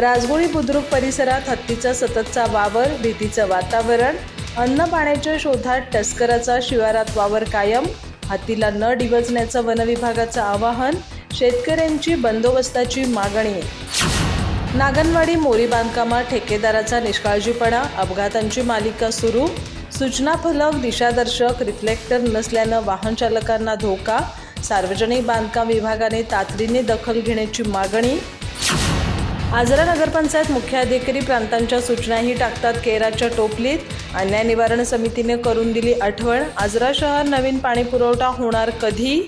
राजगुळी बुद्रुक परिसरात हत्तीचा सततचा वावर भीतीचं वातावरण अन्न पाण्याच्या शोधात टस्कराचा शिवारात वावर कायम हत्तीला न डिवचण्याचं वनविभागाचं आवाहन शेतकऱ्यांची बंदोबस्ताची मागणी. नागनवाडी मोरी बांधकामात ठेकेदाराचा निष्काळजीपणा अपघातांची मालिका सुरू सूचना फलक दिशादर्शक रिफ्लेक्टर नसल्यानं वाहन चालकांना धोका सार्वजनिक बांधकाम विभागाने तातडीने दखल घेण्याची मागणी आजरा नगरपंचायत मुख्याधिकारी प्रांतांच्या सूचनाही टाकतात केराच्या टोपलीत. अन्याय निवारण समितीने करून दिली आठवण. आजरा शहर नवीन पाणी पुरवठा होणार कधी?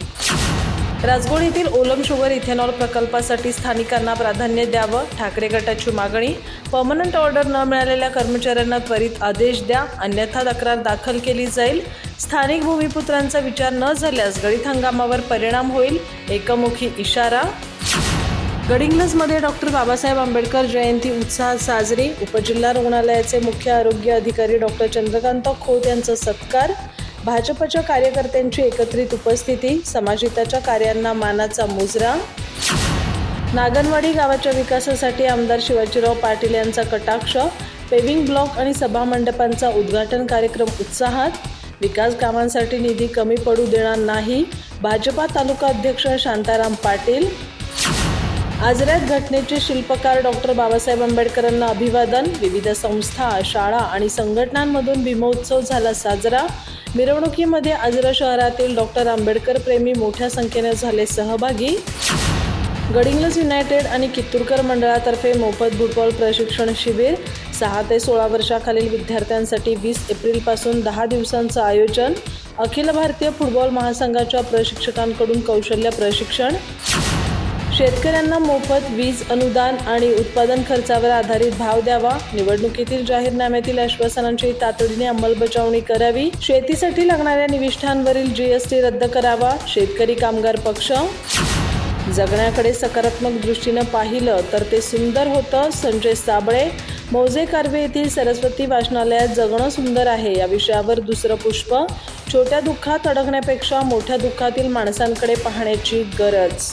राजगोडीतील ओलम शुगर इथेनॉल प्रकल्पासाठी स्थानिकांना प्राधान्य द्यावं. ठाकरे गटाची मागणी. पर्मनंट ऑर्डर न मिळालेल्या कर्मचाऱ्यांना त्वरित आदेश द्या. अन्यथा तक्रार दाखल केली जाईल. स्थानिक भूमिपुत्रांचा विचार न झाल्यास गळीत हंगामावर परिणाम होईल. एकमुखी इशारा. गडिंग्लजमध्ये डॉक्टर बाबासाहेब आंबेडकर जयंती उत्साहात साजरी. उपजिल्हा रुग्णालयाचे मुख्य आरोग्य अधिकारी डॉक्टर चंद्रकांत खोत यांचा सत्कार. भाजपच्या कार्यकर्त्यांची एकत्रित उपस्थिती. समाजहिताच्या कार्यांना मानाचा मुजरा. नागनवाडी गावाच्या विकासासाठी आमदार शिवाजीराव पाटील यांचा कटाक्ष. पेविंग ब्लॉक आणि सभामंडपांचा उद्घाटन कार्यक्रम उत्साहात. विकास कामांसाठी निधी कमी पडू देणार नाही. भाजपा तालुका अध्यक्ष शांताराम पाटील. आजऱ्यात घटनेचे शिल्पकार डॉक्टर बाबासाहेब आंबेडकरांना अभिवादन. विविध संस्था शाळा आणि संघटनांमधून भीमोत्सव झाला साजरा. मिरवणुकीमध्ये आजरा शहरातील डॉक्टर आंबेडकर प्रेमी मोठ्या संख्येने झाले सहभागी. गडिंग्लज युनायटेड आणि कित्तूरकर मंडळातर्फे मोफत फुटबॉल प्रशिक्षण शिबिर. सहा ते सोळा वर्षाखालील विद्यार्थ्यांसाठी वीस एप्रिलपासून दहा दिवसांचं आयोजन. अखिल भारतीय फुटबॉल महासंघाच्या प्रशिक्षकांकडून कौशल्य प्रशिक्षण. शेतकऱ्यांना मोफत वीज अनुदान आणि उत्पादन खर्चावर आधारित भाव द्यावा. निवडणुकीतील जाहीरनाम्यातील आश्वासनांची तातडीने अंमलबजावणी करावी. शेतीसाठी लागणाऱ्या निविष्ठांवरील जीएसटी रद्द करावा. शेतकरी कामगार पक्ष जगण्याकडे सकारात्मक दृष्टीनं पाहिलं तर ते सुंदर होतं. संजय साबळे मौजे कार्वे येथील सरस्वती वाचनालयात जगणं सुंदर आहे. या विषयावर दुसरं पुष्प. छोट्या दुःखात अडकण्यापेक्षा मोठ्या दुःखातील माणसांकडे पाहण्याची गरज.